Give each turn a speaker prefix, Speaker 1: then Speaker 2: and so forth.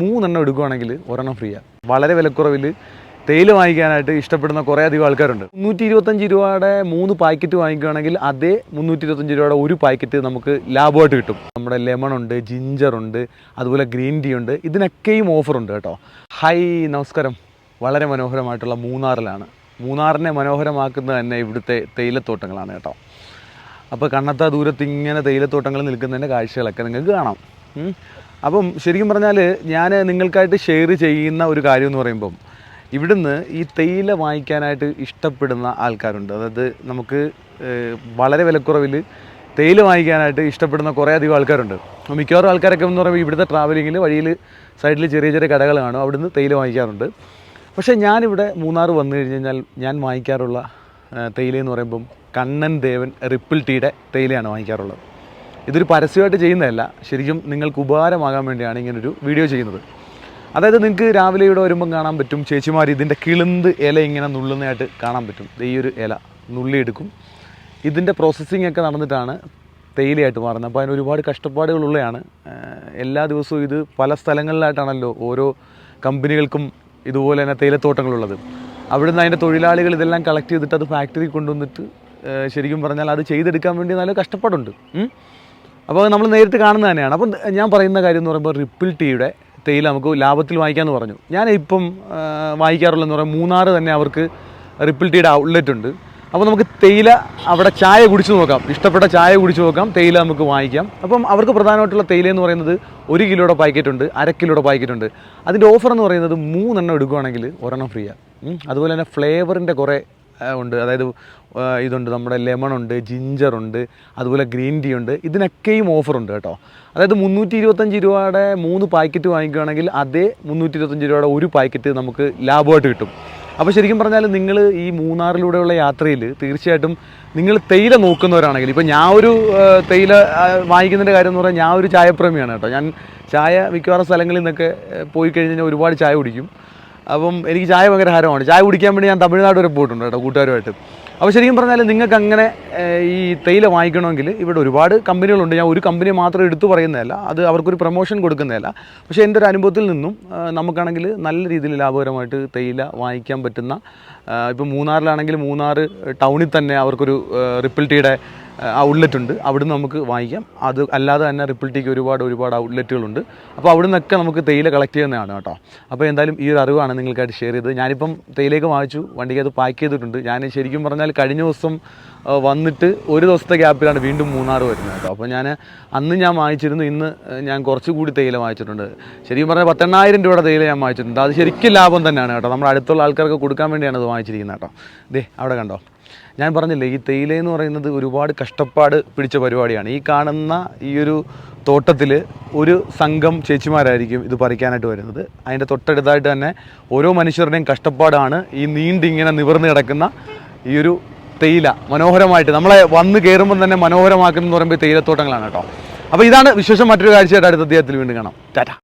Speaker 1: മൂന്നെണ്ണം എടുക്കുകയാണെങ്കിൽ ഒരെണ്ണം ഫ്രീയാണ് വളരെ വിലക്കുറവിൽ തേയില വാങ്ങിക്കാനായിട്ട് ഇഷ്ടപ്പെടുന്ന കുറേ അധികം ആൾക്കാരുണ്ട്. മുന്നൂറ്റി ഇരുപത്തഞ്ച് രൂപയുടെ മൂന്ന് പാക്കറ്റ് വാങ്ങിക്കുകയാണെങ്കിൽ അതേ മുന്നൂറ്റി ഇരുപത്തഞ്ച് രൂപയുടെ ഒരു പാക്കറ്റ് നമുക്ക് ലാഭമായിട്ട് കിട്ടും. നമ്മുടെ ലെമൺ ഉണ്ട് ജിഞ്ചർ ഉണ്ട് അതുപോലെ ഗ്രീൻ ടീ ഉണ്ട്. ഇതിനൊക്കെയും ഓഫറുണ്ട് കേട്ടോ. ഹായ് നമസ്കാരം. വളരെ മനോഹരമായിട്ടുള്ള മൂന്നാറിലാണ്. മൂന്നാറിനെ മനോഹരമാക്കുന്നത് തന്നെ ഇവിടുത്തെ തേയിലത്തോട്ടങ്ങളാണ് കേട്ടോ. അപ്പോൾ കണ്ണത്ത ദൂരത്ത് ഇങ്ങനെ തേയിലത്തോട്ടങ്ങൾ നിൽക്കുന്നതിന്റെ കാഴ്ചകളൊക്കെ നിങ്ങൾക്ക് കാണാം. അപ്പം ശരിക്കും പറഞ്ഞാൽ ഞാൻ നിങ്ങൾക്കായിട്ട് ഷെയർ ചെയ്യുന്ന ഒരു കാര്യം എന്ന് പറയുമ്പം ഇവിടുന്ന് ഈ തേയില വാങ്ങിക്കാനായിട്ട് ഇഷ്ടപ്പെടുന്ന ആൾക്കാരുണ്ട്. അതായത് നമുക്ക് വളരെ വിലക്കുറവിൽ തേയില വാങ്ങിക്കാനായിട്ട് ഇഷ്ടപ്പെടുന്ന കുറേ അധികം ആൾക്കാരുണ്ട്. മിക്കവാറും ആൾക്കാരൊക്കെ എന്ന് പറയുമ്പോൾ ഇവിടുത്തെ ട്രാവലിങ്ങിൽ വഴിയിൽ സൈഡിൽ ചെറിയ ചെറിയ കടകൾ കാണും അവിടുന്ന് തേയില വാങ്ങിക്കാറുണ്ട്. പക്ഷേ ഞാനിവിടെ മൂന്നാർ വന്നു കഴിഞ്ഞ് കഴിഞ്ഞാൽ ഞാൻ വാങ്ങിക്കാറുള്ള തേയില എന്ന് പറയുമ്പം കണ്ണൻ ദേവൻ റിപ്പിൾ ടീയുടെ തേയിലയാണ് വാങ്ങിക്കാറുള്ളത്. ഇതൊരു പരസ്യമായിട്ട് ചെയ്യുന്നതല്ല. ശരിക്കും നിങ്ങൾക്ക് ഉപകാരമാകാൻ വേണ്ടിയാണ് ഇങ്ങനൊരു വീഡിയോ ചെയ്യുന്നത്. അതായത് നിങ്ങൾക്ക് രാവിലെ ഇവിടെ വരുമ്പം കാണാൻ പറ്റും ചേച്ചിമാർ ഇതിന്റെ കിളുന്ത് ഇല ഇങ്ങനെ നുള്ളുന്നതായിട്ട് കാണാൻ പറ്റും. ഈ ഒരു ഇല നുള്ളിയെടുക്കും. ഇതിന്റെ പ്രോസസ്സിംഗ് ഒക്കെ നടന്നിട്ടാണ് തേയിലയായിട്ട് മാറുന്നത്. അപ്പോൾ അതിന് ഒരുപാട് കഷ്ടപ്പാടുകളുള്ളതാണ് എല്ലാ ദിവസവും ഇത് പല സ്ഥലങ്ങളിലായിട്ടാണല്ലോ ഓരോ കമ്പനികൾക്കും ഇതുപോലെ തന്നെ തേയിലത്തോട്ടങ്ങളുള്ളത്. അവിടെ നിന്ന് അതിന്റെ തൊഴിലാളികൾ ഇതെല്ലാം കളക്ട് ചെയ്തിട്ട് അത് ഫാക്ടറി കൊണ്ടുവന്നിട്ട് ശരിക്കും പറഞ്ഞാൽ അത് ചെയ്തെടുക്കാൻ വേണ്ടി നല്ല കഷ്ടപ്പാടുണ്ട്. അപ്പോൾ നമ്മൾ നേരിട്ട് കാണുന്നത് തന്നെയാണ്. അപ്പം ഞാൻ പറയുന്ന കാര്യം എന്ന് പറയുമ്പോൾ റിപ്പിൾ ടീയുടെ തേയില നമുക്ക് ലാഭത്തിൽ വാങ്ങിക്കാമെന്ന് പറഞ്ഞു. ഞാൻ ഇപ്പം വാങ്ങിക്കാറുള്ളതെന്ന് പറയുമ്പോൾ മൂന്നാർ തന്നെ അവർക്ക് റിപ്പിൾ ടീയുടെ ഔട്ട്ലെറ്റ് ഉണ്ട്. അപ്പോൾ നമുക്ക് തേയില അവിടെ ചായ കുടിച്ച് നോക്കാം. ഇഷ്ടപ്പെട്ട ചായ കുടിച്ച് നോക്കാം. തേയില നമുക്ക് വാങ്ങിക്കാം. അപ്പം അവർക്ക് പ്രധാനമായിട്ടുള്ള തേയില എന്ന് പറയുന്നത് ഒരു കിലോയുടെ പാക്കറ്റ് ഉണ്ട് അര കിലോയുടെ പാക്കറ്റ് ഉണ്ട്. അതിന്റെ ഓഫർ എന്ന് പറയുന്നത് മൂന്നെണ്ണം എടുക്കുകയാണെങ്കിൽ ഒരെണ്ണം ഫ്രീയാണ് അതുപോലെ തന്നെ ഫ്ലേവറിന്റെ കുറേ ഉണ്ട്. അതായത് ഇതുണ്ട്. നമ്മുടെ ലെമൺ ഉണ്ട് ജിഞ്ചർ ഉണ്ട് അതുപോലെ ഗ്രീൻ ടീ ഉണ്ട്. ഇതിനൊക്കെയും ഓഫറുണ്ട് കേട്ടോ. അതായത് മുന്നൂറ്റി ഇരുപത്തഞ്ച് രൂപയുടെ മൂന്ന് പാക്കറ്റ് വാങ്ങിക്കുകയാണെങ്കിൽ അതേ മുന്നൂറ്റി ഇരുപത്തഞ്ച് രൂപയുടെ ഒരു പാക്കറ്റ് നമുക്ക് ലാഭമായിട്ട് കിട്ടും. അപ്പോൾ ശരിക്കും പറഞ്ഞാൽ നിങ്ങൾ ഈ മൂന്നാറിലൂടെയുള്ള യാത്രയിൽ തീർച്ചയായിട്ടും നിങ്ങൾ തേയില നോക്കുന്നവരാണെങ്കിൽ ഇപ്പോൾ ഞാൻ ഒരു തേയില വാങ്ങിക്കുന്നതിന്റെ കാര്യം എന്ന് പറഞ്ഞാൽ ഞാൻ ഒരു ചായപ്രേമിയാണ് കേട്ടോ. ഞാൻ ചായ മിക്കവാറും സ്ഥലങ്ങളിൽ നിന്നൊക്കെ പോയി പോയി കഴിഞ്ഞാൽ ഒരുപാട് ചായ കുടിക്കും. അപ്പം എനിക്ക് ചായ ഭയങ്കര ഹരമാണ്. ചായ കുടിക്കാൻ വേണ്ടി ഞാൻ തമിഴ്നാട് വരെ പോയിട്ടുണ്ട് കേട്ടോ കൂട്ടുകാരുമായിട്ട്. അപ്പോൾ ശരിക്കും പറഞ്ഞാൽ നിങ്ങൾക്ക് അങ്ങനെ ഈ തേയില വാങ്ങിക്കണമെങ്കിൽ ഇവിടെ ഒരുപാട് കമ്പനികളുണ്ട്. ഞാൻ ഒരു കമ്പനി മാത്രം എടുത്തു പറയുന്നതല്ല അത് അവർക്കൊരു പ്രൊമോഷൻ കൊടുക്കുന്നതല്ല. പക്ഷേ എന്റെ ഒരു അനുഭവത്തിൽ നിന്നും നമുക്കാണെങ്കിൽ നല്ല രീതിയിൽ ലാഭകരമായിട്ട് തേയില വാങ്ങിക്കാൻ പറ്റുന്ന ഇപ്പോൾ മൂന്നാറിലാണെങ്കിൽ മൂന്നാർ ടൗണിൽ തന്നെ അവർക്കൊരു റിപ്പിൾ ടീയുടെ ഔട്ട്ലെറ്റ് ഉണ്ട്. അവിടുന്ന് നമുക്ക് വാങ്ങിക്കാം. അത് അല്ലാതെ തന്നെ റിപ്പിൾട്ടിക്ക് ടീക്ക് ഒരുപാട് ഒരുപാട് ഔട്ട്ലെറ്റുകളുണ്ട് അപ്പോൾ അവിടെ നിന്നൊക്കെ നമുക്ക് തേയില കളക്ട് ചെയ്യുന്നതാണ് കേട്ടോ. അപ്പോൾ എന്തായാലും ഈ ഒരു അറിവാണ് നിങ്ങൾക്കായിട്ട് ഷെയർ ചെയ്തത്. ഞാനിപ്പം തേയിലേക്ക് വാങ്ങിച്ചു. വണ്ടിക്ക് അത് പാക്ക് ചെയ്തിട്ടുണ്ട്. ഞാൻ ശരിക്കും പറഞ്ഞാൽ കഴിഞ്ഞ ദിവസം വന്നിട്ട് ഒരു ദിവസത്തെ ഗ്യാപ്പിലാണ് വീണ്ടും മൂന്നാർ വരുന്നത് കേട്ടോ. അപ്പോൾ ഞാൻ അന്ന് ഞാൻ വാങ്ങിച്ചിരുന്നു. ഇന്ന് ഞാൻ കുറച്ചുകൂടി തേയില വാങ്ങിച്ചിട്ടുണ്ട്. ശരിക്കും പറഞ്ഞാൽ പത്തെണ്ണായിരം രൂപയുടെ തേയില ഞാൻ വാങ്ങിച്ചിട്ടുണ്ട്. അത് ശരിക്കും ലാഭം തന്നെയാണ് കേട്ടോ. നമ്മുടെ അടുത്തുള്ള ആൾക്കാർക്ക് കൊടുക്കാൻ വേണ്ടിയാണ് അത് വാങ്ങിച്ചിരിക്കുന്നത് കേട്ടോ. ദേ അവിടെ കണ്ടോ? ഞാൻ പറഞ്ഞില്ലേ ഈ തേയില എന്ന് പറയുന്നത് ഒരുപാട് കഷ്ടപ്പാട് പിടിച്ച പരിപാടിയാണ്. ഈ കാണുന്ന ഈ ഒരു തോട്ടത്തിൽ ഒരു സംഘം ചേച്ചിമാരായിരിക്കും ഇത് പറിക്കാനായിട്ട് വരുന്നത്. അതിന്റെ തൊട്ടടുത്തായിട്ട് തന്നെ ഓരോ മനുഷ്യരുടെയും കഷ്ടപ്പാടാണ് ഈ നീണ്ടിങ്ങനെ നിവർന്ന് കിടക്കുന്ന ഈ ഒരു തേയില. മനോഹരമായിട്ട് നമ്മളെ വന്ന് കയറുമ്പോൾ തന്നെ മനോഹരമാക്കുന്നതെന്ന് പറയുമ്പോൾ തേയിലത്തോട്ടങ്ങളാണ് കേട്ടോ. അപ്പോൾ ഇതാണ് വിശേഷം മറ്റൊരു കാഴ്ചയായിട്ട് അടുത്ത അദ്ദേഹത്തിൽ വീണ്ടും കാണാം. ടാറ്റ.